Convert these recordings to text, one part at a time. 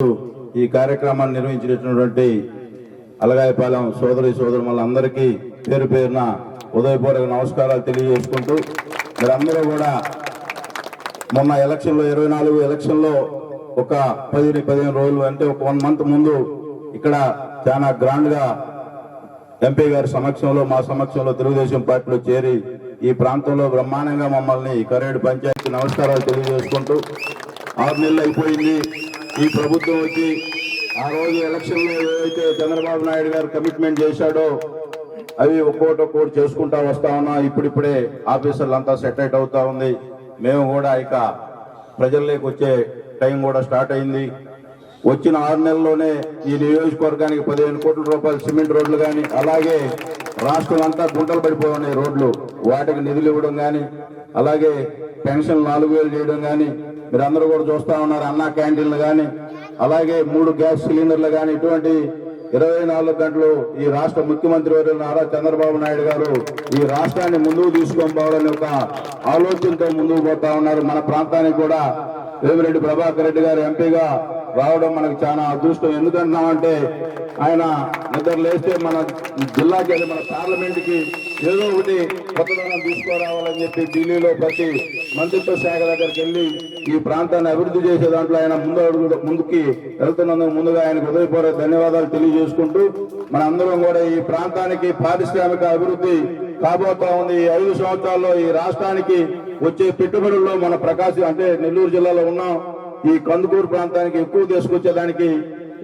ఈ కార్యక్రమాన్ని నిర్వహించినటువంటి అలగాయపాలెం సోదరి సోదరు అందరికీ పేరు పేరున ఉదయపూర్వక నమస్కారాలు తెలియజేసుకుంటూ మీరందరూ కూడా మొన్న ఎలక్షన్లో ఇరవై నాలుగు ఎలక్షన్లో ఒక పది పదిహేను రోజులు అంటే ఒక వన్ మంత్ ముందు ఇక్కడ చాలా గ్రాండ్గా ఎంపీ గారి సమక్షంలో మా సమక్షంలో తెలుగుదేశం పార్టీలో చేరి ఈ ప్రాంతంలో బ్రహ్మాండంగా మమ్మల్ని కరేడు పంచాయతీ నమస్కారాలు తెలియజేసుకుంటూ ఆరు నెలలు అయిపోయింది. ఈ ప్రభుత్వం వచ్చి ఆ రోజు ఎలక్షన్లో ఏదైతే చంద్రబాబు నాయుడు గారు కమిట్మెంట్ చేశాడో అవి ఒక్కోటి ఒక్కోటి చేసుకుంటా వస్తా ఉన్నా. ఇప్పుడిప్పుడే ఆఫీసర్లు అంతా సెటిల్ అవుతా ఉంది. మేము కూడా ఇక ప్రజల్లోకి వచ్చే టైం కూడా స్టార్ట్ అయింది. వచ్చిన ఆరు నెలల్లోనే ఈ నియోజకవర్గానికి పదిహేను కోట్ల రూపాయలు సిమెంట్ రోడ్లు కానీ అలాగే రాష్ట్రం అంతా గుంటలు పడిపోయి ఉన్నాయి రోడ్లు. వాటికి నిధులు ఇవ్వడం కానీ అలాగే పెన్షన్ నాలుగు వేలు చేయడం కానీ మీరు అందరూ కూడా చూస్తా ఉన్నారు అన్నా క్యాంటీన్లు కానీ అలాగే మూడు గ్యాస్ సిలిండర్లు కానీ ఇటువంటి ఇరవై నాలుగు గంటలు ఈ రాష్ట్ర ముఖ్యమంత్రి వర్యులు నారా చంద్రబాబు నాయుడు గారు ఈ రాష్ట్రాన్ని ముందుకు తీసుకొని పోవాలని ఒక ఆలోచనతో ముందుకు పోతా ఉన్నారు. మన ప్రాంతానికి కూడా వేమిరెడ్డి ప్రభాకర్ రెడ్డి గారు ఎంపీగా రావడం మనకు చాలా అదృష్టం. ఎందుకంటున్నామంటే ఆయన నిద్ర లేస్తే మన జిల్లాకి వెళ్ళి మన పార్లమెంట్కి ఏదో ఒకటి కొత్తదనం తీసుకురావాలని చెప్పి ఢిల్లీలో ప్రతి మంత్రిత్వ శాఖ దగ్గరికి వెళ్ళి ఈ ప్రాంతాన్ని అభివృద్ధి చేసే దాంట్లో ఆయన ముందు అడుగు ముందుకి వెళ్తున్నందుకు ముందుగా ఆయనకు హృదయపూర్వక ధన్యవాదాలు తెలియజేసుకుంటూ మన అందరం కూడా ఈ ప్రాంతానికి పారిశ్రామిక అభివృద్ధి కాబోతా ఉంది. ఈ ఐదు సంవత్సరాల్లో ఈ రాష్ట్రానికి వచ్చే పెట్టుబడుల్లో మన ప్రకాశం అంటే నెల్లూరు జిల్లాలో ఉన్నాం. ఈ కందుకూరు ప్రాంతానికి ఎక్కువ తీసుకొచ్చేదానికి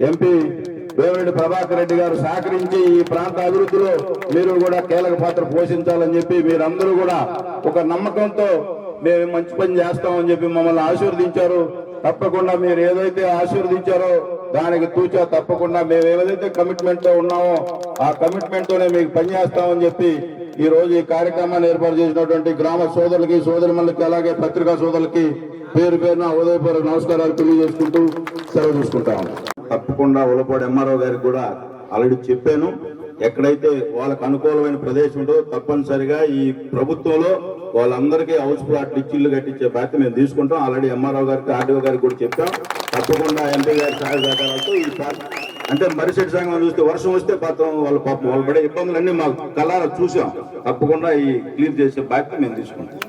ఎంపీ వేమిరెడ్డి ప్రభాకర్ రెడ్డి గారు సహకరించి ఈ ప్రాంత అభివృద్ధిలో మీరు కూడా కీలక పాత్ర పోషించాలని చెప్పి మీరందరూ కూడా ఒక నమ్మకంతో మేము మంచి పని చేస్తామని చెప్పి మమ్మల్ని ఆశీర్వదించారు. తప్పకుండా మీరు ఏదైతే ఆశీర్వదించారో దానికి తూచా తప్పకుండా మేము ఏదైతే కమిట్మెంట్తో ఉన్నామో ఆ కమిట్మెంట్ తోనే మీకు పనిచేస్తామని చెప్పి ఈ రోజు ఈ కార్యక్రమాన్ని ఏర్పాటు చేసినటువంటి గ్రామ సోదరులకి సోదరిమణులకి అలాగే పత్రికా సోదరులకి పేరు పేరున ఉదయపూర్వక నమస్కారాలు తెలియజేసుకుంటూ సెలవు తీసుకుంటాము తప్పకుండా ఉలపాడు ఎంఆర్ఓ గారికి కూడా ఆల్రెడీ చెప్పాను. ఎక్కడైతే వాళ్ళకు అనుకూలమైన ప్రదేశం ఉందో తప్పనిసరిగా ఈ ప్రభుత్వంలో వాళ్ళందరికీ హౌస్ ప్లాట్లు ఇచ్చిల్లు కట్టించే బాధ్యత మేము తీసుకుంటాం. ఆల్రెడీ ఎంఆర్ఓ గారికి ఆర్డీఓ గారికి కూడా చెప్పాం. తప్పకుండా ఎంపీ గారి సహాయ సహకారాలతో ఈ అంటే మరిసెట్ సంఘం చూస్తే వర్షం వస్తే పాత్రం వాళ్ళ పాపం వాళ్ళు పడే ఇబ్బందులన్నీ మాకు కళ్ళారా చూసాం. తప్పకుండా ఈ క్లియర్ చేసే బాధ్యత మేము తీసుకుంటాం.